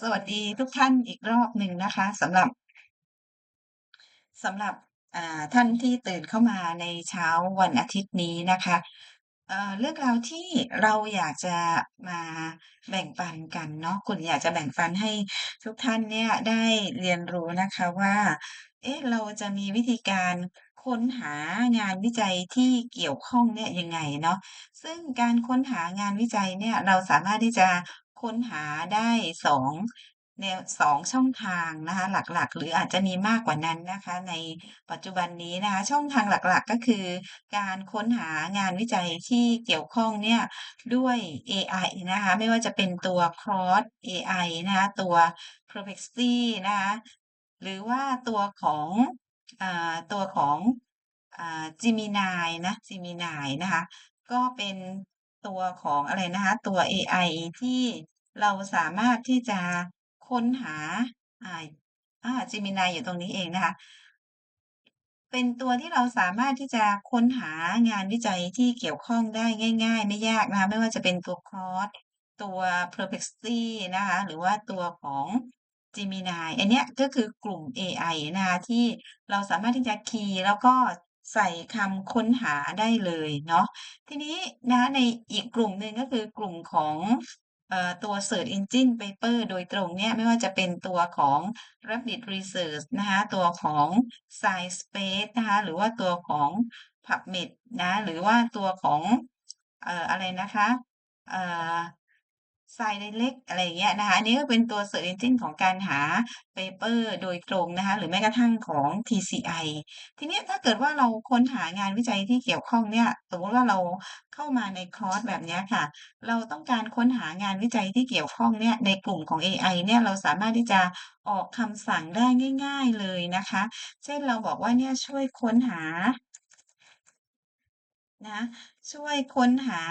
สวัสดีทุกท่านอีกรอบหนึ่งนะคะสำหรับสำหรับท่านที่ตื่นเข้ามาในเช้าวันอาทิตย์นี้นะคะเเรื่องราวที่เราอยากจะมาแบ่งปันกันเนาะคุณอยากจะแบ่งปันให้ทุกท่านเนี่ยได้เรียนรู้นะคะว่าเอ๊ะเราจะมีวิธีการค้นหางานวิจัยที่เกี่ยวข้องเนี่ยยังไงเนาะซึ่งการค้นหางานวิจัยเนี่ยเราสามารถที่จะ ค้นหาได้สองแนว2ช่องทางนะคะ หลักๆ หรืออาจจะมีมากกว่านั้นนะคะ ในปัจจุบันนี้นะคะ ช่องทางหลักๆ ก็คือ การค้นหางานวิจัยที่เกี่ยวข้องเนี่ยด้วยเอไอนะคะ ไม่ว่าจะเป็นตัว Claude เอไอนะคะตัว Perplexity นะคะหรือว่าตัวของอตัวของอ่า Gemini นะ Gemini นะคะ ก็เป็น ตัวของอะไรนะคะ ตัวเอไอที่เราสามารถที่จะค้นหาอ่าอา Gemini อยู่ตรงนี้เองนะคะ เป็นตัวที่เราสามารถที่จะค้นหางานวิจัยที่เกี่ยวข้องได้ง่าย ๆ ไม่ยากนะคะไม่ว่าจะเป็นตัว Claude ตัว Perplexity นะคะ หรือว่าตัวของ Gemini อันเนี้ยก็คือกลุ่มเอไอนะคะที่เราสามารถที่จะคีย์แล้วก็ ใส่คำค้นหาได้เลยเนาะทีนี้นะในอีกกลุ่มหนึ่งก็คือกลุ่มของตัว Search Engine Paper โดยตรงเนี่ยไม่ว่าจะเป็นตัวของ Rapid Research นะคะตัวของ SciSpace นะคะหรือว่าตัวของ PubMed นะหรือว่าตัวของอออะไรนะคะ เอ่อ SciDirect อะไรอย่างเงี้ยนะคะ อันนี้ก็เป็นตัว Search Engine ของการหาเปเปอร์โดยตรงนะคะ หรือแม้กระทั่งของ TCI ทีนี้ถ้าเกิดว่าเราค้นหางานวิจัยที่เกี่ยวข้องเนี่ยสมมติว่าเราเข้ามาในคอร์สแบบนี้ค่ะ เราต้องการค้นหางานวิจัยที่เกี่ยวข้องเนี่ยในกลุ่มของเอไอเนี่ยเราสามารถที่จะออกคำสั่งได้ง่าย ๆเลยนะคะ เช่นเราบอกว่าเนี่ยช่วยค้นหานะช่วยค้นหา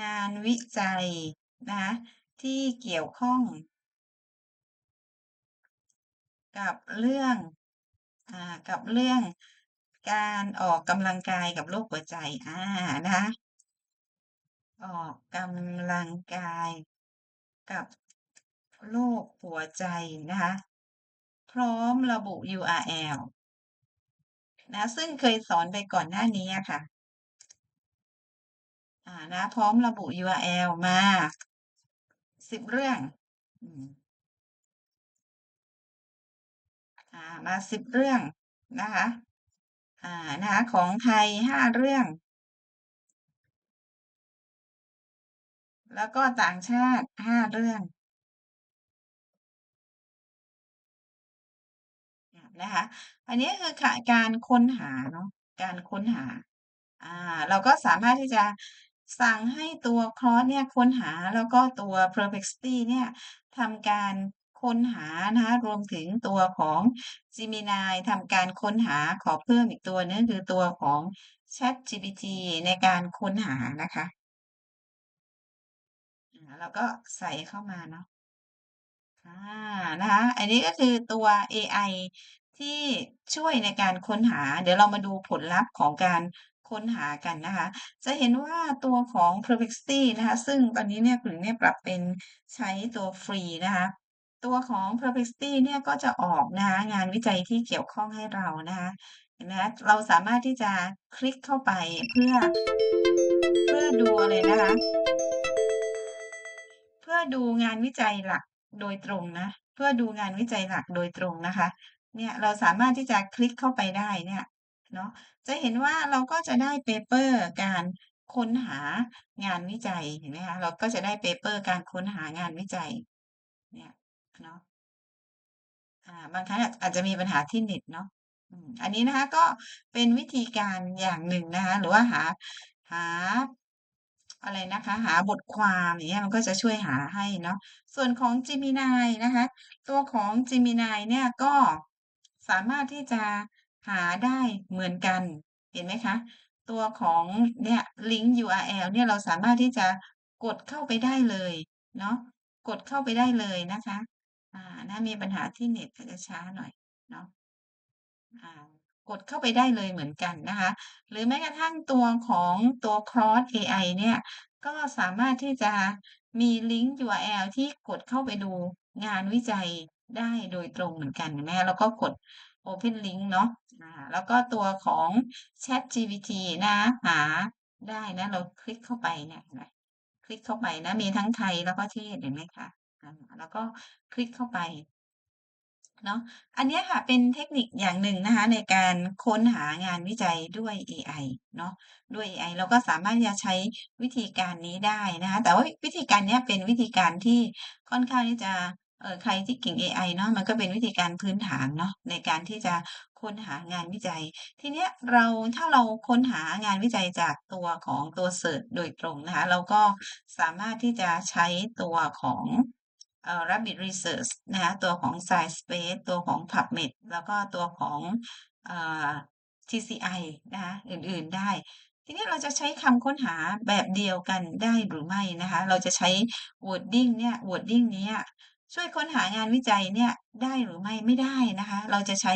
งานวิจัยนะที่เกี่ยวข้อง กับเรื่องอกับเรื่องการออกกำลังกายกับโรคหัวใจอ่านะออกกำลังกายกับโรคหัวใจนะคะพร้อมระบุ URL นะซึ่งเคยสอนไปก่อนหน้านี้ค่ะ อ่านะ พร้อมระบุ URL มาสิบเรื่องอ่ามาสิบเรื่องนะคะอ่านะคะของไทยห้าเรื่อง แล้วก็ต่างชาติห้าเรื่องนะคะ อันนี้คือการค้นหาเนาะ การค้นหา อ่า เราก็สามารถที่จะ สั่งให้ตัว Claude เนี่ยค้นหาแล้วก็ตัว Perplexity เนี่ยทำการค้นหานะคะรวมถึงตัวของ Gemini ทำการค้นหาขอเพิ่มอีกตัวนึ่งคือตัวของ ChatGPT ในการค้นหานะคะอ่าเราก็ใส่เข้ามาเนาะอ่านะคะอันนี้ก็คือตัวเอไอที่ช่วยในการค้นหา เดี๋ยวเรามาดูผลลัพธ์ของการ ค้นหากันนะคะ จะเห็นว่าตัวของ Perplexity นะคะ ซึ่งตอนนี้เนี่ยกลุ่มเนี่ยปรับเป็นใช้ตัวฟรีนะคะ ตัวของ Perplexity เนี่ยก็จะออกนะคะงานวิจัยที่เกี่ยวข้องให้เรานะคะเห็นไหมคะเราสามารถที่จะคลิกเข้าไปเพื่อ เพื่อดูอะไรนะคะ เพื่อดูงานวิจัยหลักโดยตรงนะ เพื่อดูงานวิจัยหลักโดยตรงนะคะ เนี่ยเราสามารถที่จะคลิกเข้าไปได้เนี่ย เนาะจะเห็นว่าเราก็จะได้เปเปอร์การค้นหางานวิจัยเห็นไหมคะเราก็จะได้เปเปอร์การค้นหางานวิจัยเนี่ยเนาะบางครั้งอาจจะมีปัญหาที่เน็ตเนาะอันนี้นะคะก็เป็นวิธีการอย่างหนึ่งนะคะ หรือว่าหาหาอะไรนะคะ หาบทความอย่างเงี้ยมันก็จะช่วยหาให้เนาะส่วนของ Gemini นะคะ ตัวของ Gemini เนี่ยก็สามารถที่จะ หาได้เหมือนกัน เห็นไหมคะ ตัวของเนี่ยลิงก์ URL เนี่ยเราสามารถที่จะกดเข้าไปได้เลยเนาะกดเข้าไปได้เลยนะคะอ่านะมีปัญหาที่เน็ตอาจจะช้าหน่อยเนาะอ่ากดเข้าไปได้เลยเหมือนกันนะคะ หรือแม้กระทั่งตัวของตัว Claude AI เนี่ยก็สามารถที่จะมีลิงก์ URL ที่กดเข้าไปดูงานวิจัยได้โดยตรงเหมือนกันเห็นไหมคะแล้วก็กด Open Link เนาะ แล้วก็ตัวของ ChatGPT นะหาได้นะเราคลิกเข้าไปเนี่ยนไหมคลิกเข้าไปนะ มีทั้งไทยแล้วก็เทศเห็นไหมคะแล้วก็คลิกเข้าไปเนาะอันนี้ค่ะเป็นเทคนิคอย่างหนึ่งนะคะ ในการค้นหางานวิจัยด้วยเอไอเนาะด้วยเอไอเราก็สามารถจะใช้วิธีการนี้ได้นะคะแต่ว่าวิธีการนี้เป็นวิธีการที่ค่อนข้างที่จะเออใครที่เก่งเอไอเนาะมันก็เป็นวิธีการพื้นฐานเนาะในการที่จะ ค้นหางานวิจัย ทีเนี้ยเราถ้าเราค้นหางานวิจัยจากตัวของตัวเซิร์ชโดยตรงนะคะ เราก็สามารถที่จะใช้ตัวของเอ่อ Rabbit Research นะคะตัวของ Sciencebase ตัวของ PubMed แล้วก็ตัวของเอ่า TCI นะคะอื่นๆได้ ทีนี้เราจะใช้คำค้นหาแบบเดียวกันได้หรือไม่นะคะ เราจะใช้ wording เนี่ย wording เนี้ยช่วยค้นหางานวิจัยเนี่ยได้หรือไม่ไม่ได้นะคะ เราจะใช้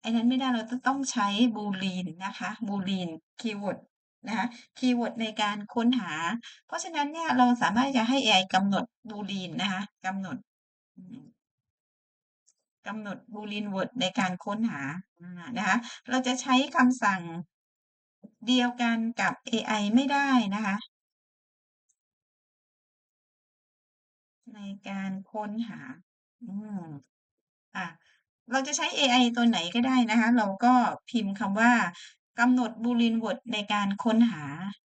ไอ้นั้นไม่ได้เราจะต้องใช้ Boolean นะคะ Boolean คีย์เวิร์ดนะคะคีย์เวิร์ดในการค้นหา เพราะฉะนั้นเนี่ยเราสามารถจะให้เอไอกำหนด Boolean นะคะกำหนดกำหนด Boolean word ในการค้นหานะคะเราจะใช้คำสั่งเดียวกันกับเอไอไม่ได้นะคะในการค้นหา อืมอา เราจะใช้เอไอตัวไหนก็ได้นะคะ เราก็พิมพ์คำว่ากำหนด Boolean word ในการค้นหา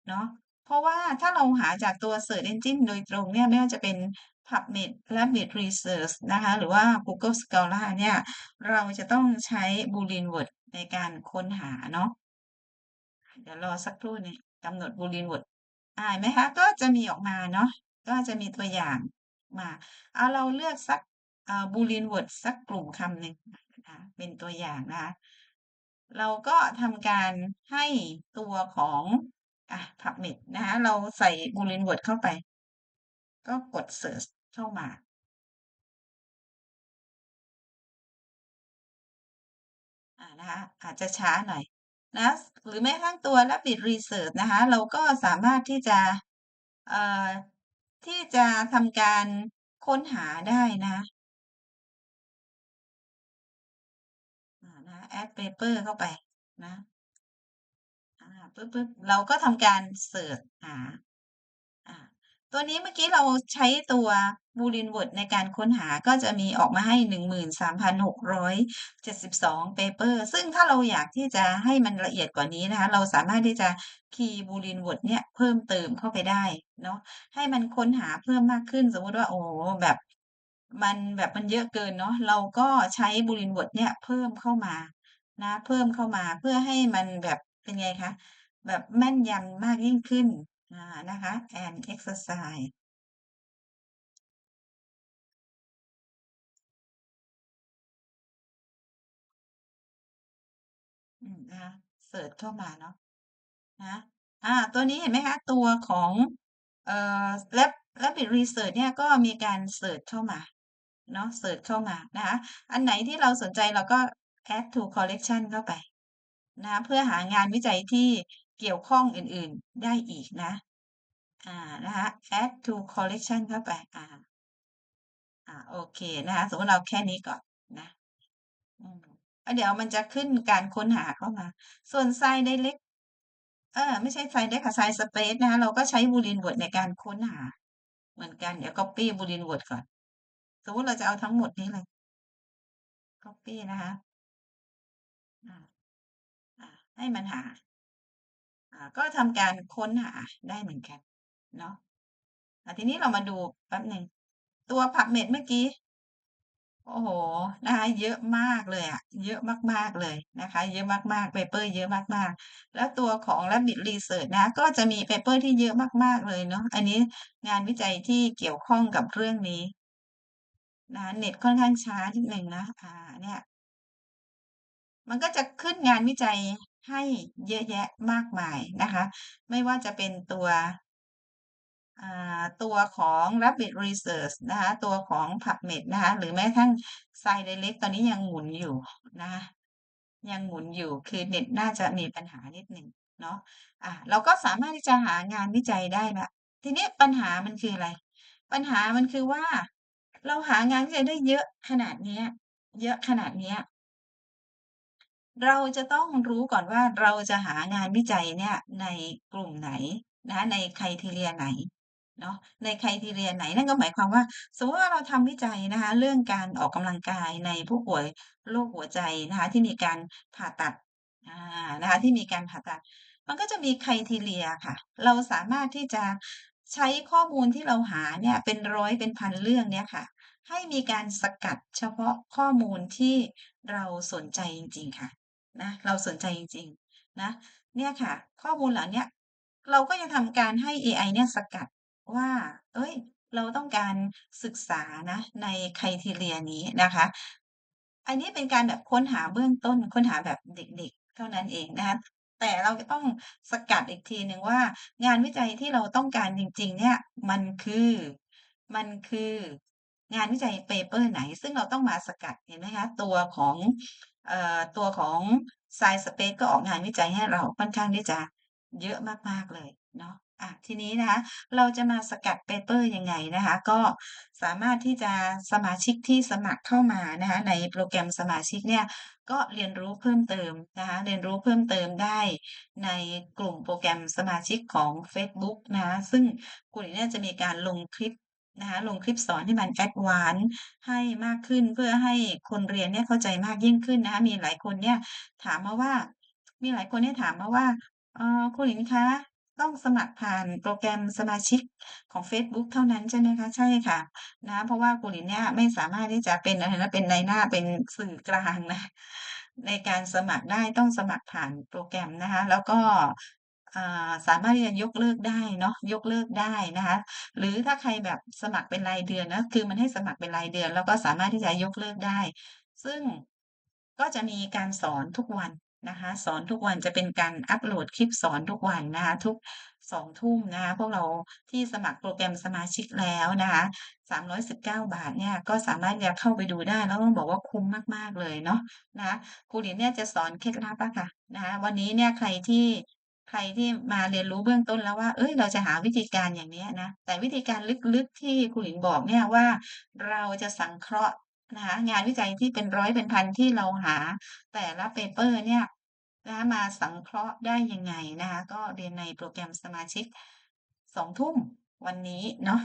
เนาะเพราะว่าถ้าเราหาจากตัว Search Engine โดยตรงเนี่ยไม่ว่าจะเป็น PubMed Rabbit Research นะคะหรือว่า Google Scholar เนี่ย เราจะต้องใช้ Boolean word ในการค้นหาเนาะเดี๋ยวรอสักครู่นึ่งกำหนด Boolean word อ่านไหมคะ ก็จะมีออกมาเนาะก็จะมีตัวอย่างมา เอาเราเลือกสัก อ่า Boolean word สักกลุ่มคำหนึ่งนะคะเป็นตัวอย่างนะคะเราก็ทำการให้ตัวของอ่า PubMed นะคะเราใส่ Boolean word เข้าไป ก็กดเซิร์ชเข้ามา อ่านะคะอาจจะช้าหน่อยนะหรือแม้กระทั่งตัว Rabbit Research นะคะ เราก็สามารถที่จะเอ่อที่จะทำการค้นหาได้นะ add paper เข้าไปนะอาปึ๊บเราก็ทำการเซิร์ชหาตัวนี้เมื่อกี้เราใช้ตัว Boolean word ในการค้นหาก็จะมีออกมาให้ 13,672 paper ซึ่งถ้าเราอยากที่จะให้มันละเอียดกว่านี้นะคะ เราสามารถที่จะคีย์ Boolean word เนี่ยเพิ่มเติมเข้าไปได้เนาะให้มันค้นหาเพิ่มมากขึ้น สมมติว่าโอ้แบบมันแบบมันเยอะเกินเนาะเราก็ใช้ Boolean word เนี่ยเพิ่มเข้ามา นะ เพิ่มเข้ามาเพื่อให้มันแบบเป็นไงคะ แบบแม่นยำมากยิ่งขึ้นนะคะ and exercise อืมนะเซิร์ชเข้ามาเนาะนะอ่าตัวนี้เห็นไหมคะ ตัวของเอ่อ Rab Rabbit Research เนี่ยก็มีการเซิร์ชเข้ามาเนาะเซิร์ชเข้ามานะคะ อันไหนที่เราสนใจเราก็ add to collection เข้าไปนะเพื่อหางานวิจัยที่เกี่ยวข้องอื่นๆได้อีกนะอ่านะคะ add to collection เข้าไปอ่าอ่าโอเคนะคะสมมติเราแค่นี้ก่อนนะอืมเดี๋ยวมันจะขึ้นการค้นหาเข้ามา ส่วน SciDirect เออไม่ใช่ SciDirect ค่ะ Sciencebase นะคะเราก็ใช้ Boolean word ในการค้นหา เหมือนกันเดี๋ยว copy Boolean word ก่อน สมมติเราจะเอาทั้งหมดนี้เลย copy นะคะ ให้มันหา ก็ทำการค้นหาได้เหมือนกันเนาะทีนี้เรามาดูแป๊บหนึ่งตัว PubMed เมื่อกี้ โอ้โฮนะคะเยอะมากเลยอะเยอะมากๆเลยนะคะ เยอะมากๆ paper เยอะมากๆ แล้วตัวของ Rabbit Research นะ ก็จะมี paper ที่เยอะมากๆเลยเนาะอันนี้งานวิจัยที่เกี่ยวข้องกับเรื่องนี้นะคะเน็ตค่อนข้างช้านิดหนึ่งนะอ่าเนี่ย มันก็จะขึ้นงานวิจัย ให้เยอะแยะมากมายนะคะ ไม่ว่าจะเป็นตัวตัวของ Rabbit Research นะคะ ตัวของ PubMed นะคะ หรือแม้กระทั่ง s i d i r e c t ตอนนี้ยังหมุนอยู่นะคะยังหมุนอยู่คือเน็ตน่าจะมีปัญหานิดหนึ่งเนาะอ่าเราก็สามารถที่จะหางานวิจัยได้ล้วทีนี้ปัญหามันคืออะไร?ปัญหามันคือว่า เราหางานวิจัยได้เยอะขนาดนี้เยอะขนาดนี้ เราจะต้องรู้ก่อนว่าเราจะหางานวิจัยเนี่ยในกลุ่มไหนนะคะใน Criteria ไหนเนาะใน Criteria ไหนนั่นก็หมายความว่า สมมติว่าเราทำวิจัยนะคะ เรื่องการออกกำลังกายในผู้ป่วยโรคหัวใจนะคะ ที่มีการผ่าตัดอานะคะที่มีการผ่าตัด มันก็จะมี Criteria ค่ะ เราสามารถที่จะใช้ข้อมูลที่เราหาเนี่ยเป็นร้อยเป็นพันเรื่องเนี่ยค่ะ ให้มีการสกัดเฉพาะข้อมูลที่เราสนใจจริง ๆ ค่ะ นะเราสนใจจริงๆนะเนี่ยค่ะ ข้อมูลเหล่าเนี้ยเราก็จะทำการให้เอไอเนี่ยสกัดว่าเฮ้ย เราต้องการศึกษานะใน Criteria นี้นะคะ อันนี้เป็นการแบบค้นหาเบื้องต้นค้นหาแบบเด็กๆ เท่านั้นเองนะคะแต่เราจะต้องสกัดอีกทีหนึ่งว่า งานวิจัยที่เราต้องการจริง ๆ เนี่ยมันคือมันคืองานวิจัยเปเปอร์ไหน ซึ่งเราต้องมาสกัดเห็นไหมคะ ตัวของ ตัวของ Sciencespace ก็ออกงานวิจัยให้เราค่อนข้างที่จะเยอะมากๆเลยเนาะอาทีนี้นะคะเราจะมาสกัดเปเปอร์ยังไงนะคะก็สามารถที่จะสมาชิกที่สมัครเข้ามานะคะในโปรแกรมสมาชิกเนี่ยก็เรียนรู้เพิ่มเติมนะคะเรียนรู้เพิ่มเติมได้ในกลุ่มโปรแกรมสมาชิกของเฟซบุ๊กนะะซึ่งครูหลินเนี่ยจะมีการลงคลิป นะคะลงคลิปสอนที่มันแอดวานซ์ให้มากขึ้นเพื่อให้คนเรียนเนี่ยเข้าใจมากยิ่งขึ้นนะคะมีหลายคนเนี่ยถามมาว่า มีหลายคนเนี่ยถามมาว่าเออครูหลินคะต้องสมัครผ่านโปรแกรมสมาชิกของเฟซบุ๊กเท่านั้นใช่ไหมคะ?ใช่ค่ะนะเพราะว่าครูหลินเนี่ยไม่สามารถที่จะเป็นอะไรนะเป็นนายหน้าเป็นสื่อกลางนะในการสมัครได้ต้องสมัครผ่านโปรแกรมนะคะ แล้วก็ สามารถที่จะยกเลิกได้เนาะยกเลิกได้นะคะหรือถ้าใครแบบสมัครเป็นรายเดือนนะคือมันให้สมัครเป็นรายเดือน แล้วก็สามารถที่จะยกเลิกได้ ซึ่งก็จะมีการสอนทุกวันนะคะสอนทุกวันจะเป็นการอัปโหลดคลิปสอนทุกวันนะคะทุก2ทุ่มนะคะพวกเราที่สมัครโปรแกรมสมาชิกแล้วนะคะ319บเก้าบาทเนี่ยก็สามารถที่จะเข้าไปดูได้แล้วต้องบอกว่าคุ้มมาก ๆ เลยเนาะนะคะครูหลินเนี่ยจะสอนเคล็ดลับอะค่ะนะคะวันนี้เนี่ยใครที่ ใครที่มาเรียนรู้เบื้องต้นแล้วว่าเฮ้ย เราจะหาวิธีการอย่างนี้นะ แต่วิธีการลึกๆที่ครูหลินบอกเนี่ยว่า เราจะสังเคราะห์นะคะงานวิจัยที่เป็นร้อยเป็นพันที่เราหา แต่ละเปเปอร์เนี่ยนะคะมาสังเคราะห์ได้ยังไงนะคะ ก็เรียนในโปรแกรมสมาชิก2ทุ่มวันนี้เนาะ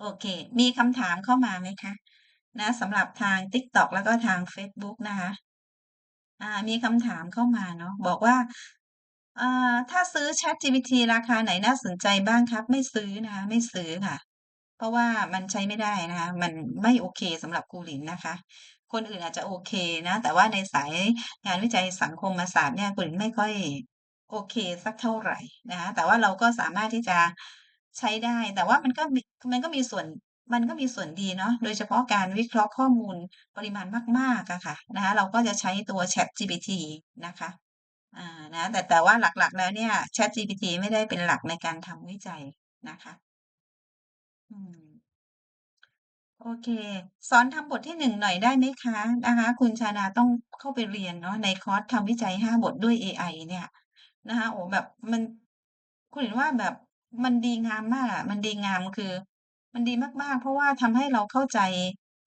โอเค มีคำถามเข้ามาไหมคะ?นะสำหรับทาง TikTok แล้วก็ทางเฟซบุ๊กนะคะ อ่า มีคำถามเข้ามาเนาะบอกว่า อ่า ถ้าซื้อ ChatGPT ราคาไหนน่าสนใจบ้างครับ?ไม่ซื้อนะคะ ไม่ซื้อค่ะ เพราะว่ามันใช้ไม่ได้นะคะ มันไม่โอเคสำหรับครูหลินนะคะ คนอื่นอาจจะโอเคนะ แต่ว่าในสายงานวิจัยสังคมศาสตร์เนี่ยครูหลินไม่ค่อยโอเคสักเท่าไหร่นะคะแต่ว่าเราก็สามารถที่จะใช้ได้ แต่ว่ามันก็มันก็มีส่วนมันก็มีส่วนดีเนาะ โดยเฉพาะการวิเคราะห์ข้อมูลปริมาณมากๆอะค่ะนะคะ เราก็จะใช้ตัว ChatGPT นะคะ นะแต่แต่ว่าหลักๆแล้วเนี่ย ChatGPT ไม่ได้เป็นหลักในการทำวิจัยนะคะโอเค สอนทำบทที่1หน่อยได้ไหมคะ?นะคะ คุณชาดาต้องเข้าไปเรียนเนาะในคอร์สทำวิจัย5บทด้วยเอไอเนี่ยนะคะโอ้แบบมันครูหลินว่าแบบมันดีงามมากอะมันดีงามคือ มันดีมากๆ เพราะว่าทำให้เราเข้าใจ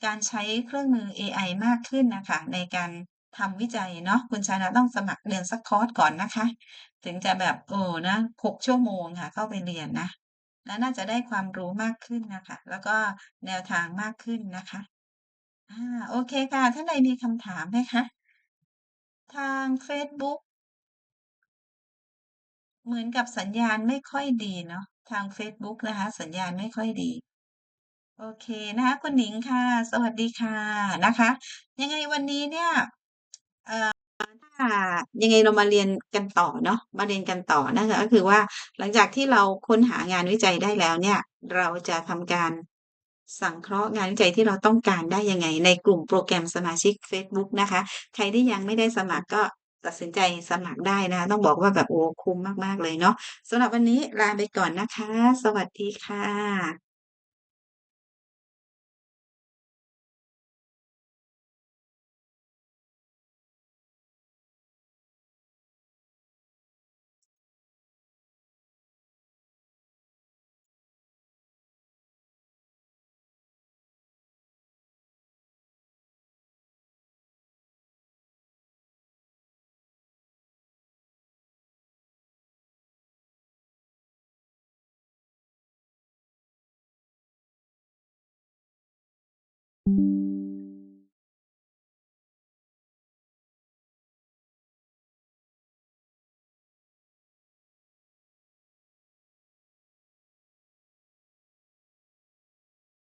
การใช้เครื่องมือเอไอมากขึ้นนะคะ ในการ ทำวิจัยเนาะคุณชาดาต้องสมัครเรียนสักคอร์สก่อนนะคะ ถึงจะแบบเออนะ6ชั่วโมงค่ะ เข้าไปเรียนนะ แล้วน่าจะได้ความรู้มากขึ้นนะคะ แล้วก็แนวทางมากขึ้นนะคะอ่าโอเคค่ะท่านใดมีคำถามไหมคะ?ทางเฟซบุ๊กเหมือนกับสัญญาณไม่ค่อยดีเนาะทางเฟซบุ๊กนะคะ สัญญาณไม่ค่อยดี โอเคนะคะคุณหนิงค่ะ สวัสดีค่ะนะคะ ยังไงวันนี้เนี่ย เอ่อ ถ้ายังไงเรามาเรียนกันต่อเนาะ มาเรียนกันต่อนะคะก็คือว่า หลังจากที่เราค้นหางานวิจัยได้แล้วเนี่ย เราจะทำการสังเคราะห์งานวิจัยที่เราต้องการได้ยังไง ในกลุ่มโปรแกรมสมาชิกเฟซบุ๊กนะคะ ใครที่ยังไม่ได้สมัครก็ตัดสินใจสมัครได้นะคะต้องบอกว่าแบบโอ้คุ้มมาก ๆ เลยเนาะสำหรับวันนี้ลาไปก่อนนะคะ สวัสดีค่ะ